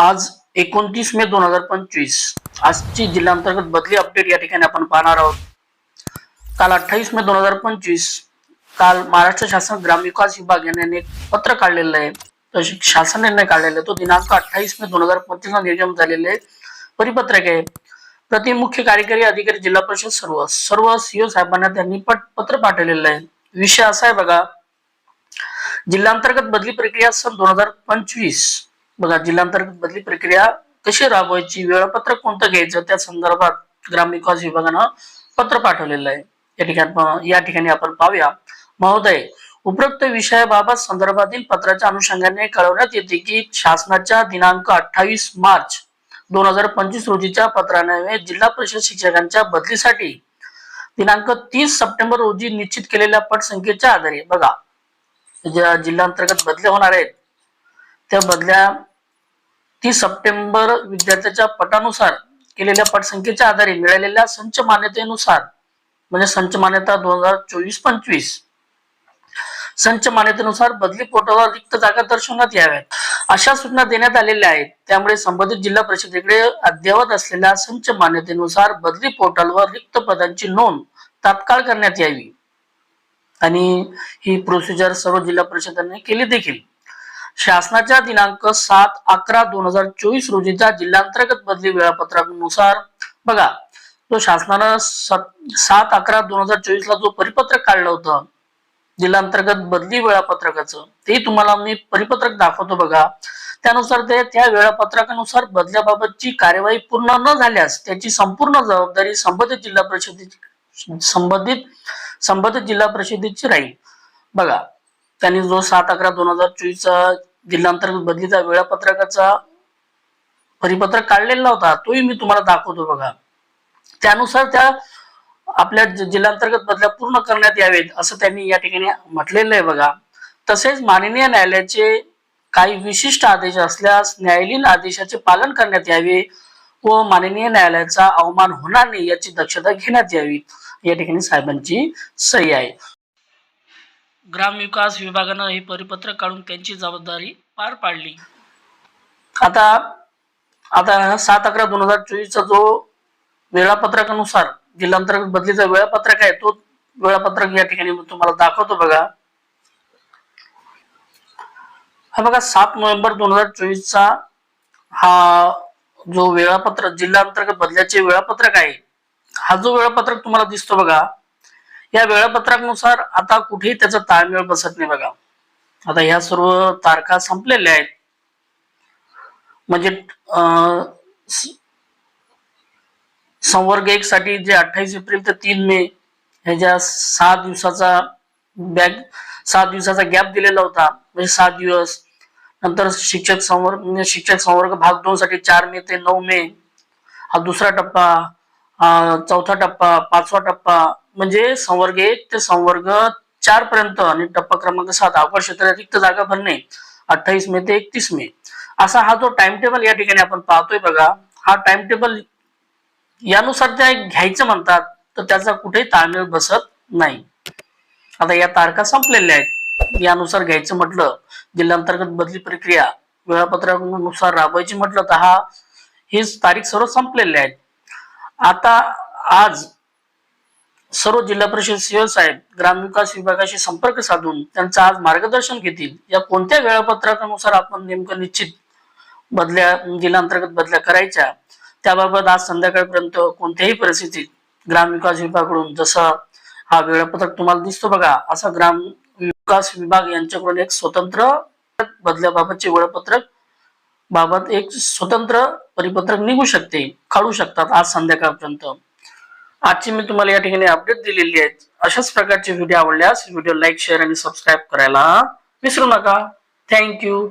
आज एकोणतीस मे दोन हजार पंचवीस. आजची जिल्हांतर्गत बदली अपडेट या ठिकाणी आपण पाहणार आहोत. काल अठ्ठावीस मे दोन हजार पंचवीस काल महाराष्ट्र शासन ग्रामविकास विभाग यांनी एक पत्र काढलेलं आहे. तो शासन निर्णय काढलेला आहे. तो दिनांक अठ्ठावीस मे दोन हजार पंचवीस ला निर्गम झालेले परिपत्रक आहे. प्रति मुख्य कार्यकारी अधिकारी जिल्हा परिषद सर्व सर्व सीओ साहेबांना त्यांनी पट पत्र पाठवलेलं आहे. विषय असा आहे बघा जिल्हांतर्गत बदली प्रक्रिया सन दोन हजार पंचवीस. बघा जिल्हांतर्गत बदली प्रक्रिया कशी राबवायची वेळापत्रक कोणतं घ्यायचं त्या संदर्भात ग्रामविकास विभागानं पत्र पाठवलेलं आहे. या ठिकाणी या ठिकाणी आपण पाहूया. महोदय उपरोक्त विषयाबाबत संदर्भातील पत्राच्या अनुषंगाने कळवण्यात येते की शासनाच्या दिनांक अठ्ठावीस मार्च दोन हजार पंचवीस रोजीच्या पत्राने जिल्हा परिषद शिक्षकांच्या बदलीसाठी दिनांक तीस सप्टेंबर रोजी निश्चित केलेल्या पटसंख्येच्या आधारे बघा ज्या जिल्हांतर्गत बदल्या होणार आहेत त्या बदल्या तीस सप्टेंबर विद्यार्थ्याच्या पटानुसार केलेल्या पटसंख्येच्या आधारे मिळालेल्या संच मान्यतेनुसार म्हणजे संच मान्यता दोन हजार चोवीस पंचवीस संच मान्यतेनुसार बदली पोर्टलवर रिक्त जागा दर्शवण्यात याव्यात. अशा सूचना देण्यात आलेल्या आहेत. त्यामुळे संबंधित जिल्हा परिषदेकडे अद्ययावत असलेल्या संच मान्यतेनुसार बदली पोर्टलवर रिक्त पदांची नोंद तात्काळ करण्यात यावी. आणि ही प्रोसिजर सर्व जिल्हा परिषदांनी केली देखील. शासनाच्या दिनांक सात अकरा दोन हजार चोवीस रोजीच्या जिल्हांतर्गत बदली वेळापत्रकानुसार बघा तो शासनानं सात- सात अकरा दोन हजार चोवीस ला जो परिपत्रक काढलं होतं जिल्हांतर्गत बदली वेळापत्रकाचं ते तुम्हाला मी परिपत्रक दाखवतो बघा. त्यानुसार ते त्या वेळापत्रकानुसार बदल्याबाबतची कार्यवाही पूर्ण न झाल्यास त्याची संपूर्ण जबाबदारी संबंधित जिल्हा परिषदेची संबंधित संबंधित जिल्हा परिषदेची राहील. बघा त्यांनी जो सात अकरा दोन हजार चोवीसचा जिल्हांतर्गत बदलीचा वेळापत्रकाचा परिपत्रक काढलेला होता तोही मी तुम्हाला दाखवतो बघा. त्यानुसार त्या आपल्या जिल्हांतर्गत बदल्या पूर्ण करण्यात यावेत असं त्यांनी या ठिकाणी म्हटलेलं आहे बघा. तसेच माननीय न्यायालयाचे काही विशिष्ट आदेश असल्यास न्यायालयीन आदेशाचे पालन करण्यात यावे व माननीय न्यायालयाचा अवमान होणार नाही याची दक्षता घेण्यात यावी या ठिकाणी साहेबांची सही आहे. ग्रामविकास विभागानं हे परिपत्रक काढून त्यांची जबाबदारी पार पाडली. आता आता सात अकरा दोन हजार चोवीसचा जो वेळापत्रकानुसार जिल्हांतर्गत बदलीचा वेळापत्रक आहे तो वेळापत्रक या ठिकाणी तुम्हाला दाखवतो बघा. हा बघा सात नोव्हेंबर दोन हजार चोवीसचा हा जो वेळापत्रक जिल्हा अंतर्गत बदल्याचे वेळापत्रक आहे हा जो वेळापत्रक तुम्हाला दिसतो बघा या वेळापत्रकानुसार आता कुठेही त्याचा ताळमेळ बसत नाही बघा. आता ह्या सर्व तारखा संपलेल्या आहेत. म्हणजे अं, संवर्ग एक साठी जे अठ्ठावीस एप्रिल ते तीन मे ह्याच्या सहा दिवसाचा बॅग सात दिवसाचा गॅप दिलेला होता म्हणजे सात दिवस. नंतर शिक्षक संवर्ग म्हणजे शिक्षक संवर्ग भाग दोन साठी चार मे ते नऊ मे. हा दुसरा टप्पा चौथा टप्पा पाचवा टप्पा म्हणजे संवर्ग एक ते संवर्ग चार पर्यंत आणि टप्पा क्रमांक सात. अवकाश क्षेत्रात रिक्त जागा भरणे. अठ्ठावीस मे ते एकतीस मे. असा हा जो टाइम टेबल या ठिकाणी आपण पाहतोय बघा हा टाइम टेबल यानुसार त्या घ्यायचं म्हणतात तर त्याचा कुठेही ताळमेळ बसत नाही. आता या तारखा संपलेल्या आहेत. यानुसार घ्यायचं म्हटलं जिल्हांतर्गत बदली प्रक्रिया वेळापत्रकानुसार राबवायची म्हटलं तर हा हीच तारीख सर्व संपलेल्या आहेत. आता आज सर्व जिल्हा परिषद सीओ साहेब ग्रामविकास विभागाशी संपर्क साधून त्यांचं आज मार्गदर्शन घेतील. या कोणत्या वेळापत्रकानुसार आपण नेमकं निश्चित बदल्या जिल्हांतर्गत बदल्या करायच्या त्याबाबत आज संध्याकाळपर्यंत कोणत्याही परिस्थितीत ग्रामविकास विभागाकडून जसा हा वेळापत्रक तुम्हाला दिसतो बघा असा ग्राम विकास विभाग यांच्याकडून एक स्वतंत्र बदल्याबाबतचे वेळापत्रक बाबत एक स्वतंत्र परिपत्रक निघू शकते काढू शकतात आज संध्याकाळपर्यंत. आजची मी तुम्हाला या ठिकाणी अपडेट दिलेली आहे. अशाच प्रकारचे व्हिडिओ आवडल्यास व्हिडिओ लाईक शेअर आणि सबस्क्राईब करायला विसरू नका. थँक्यू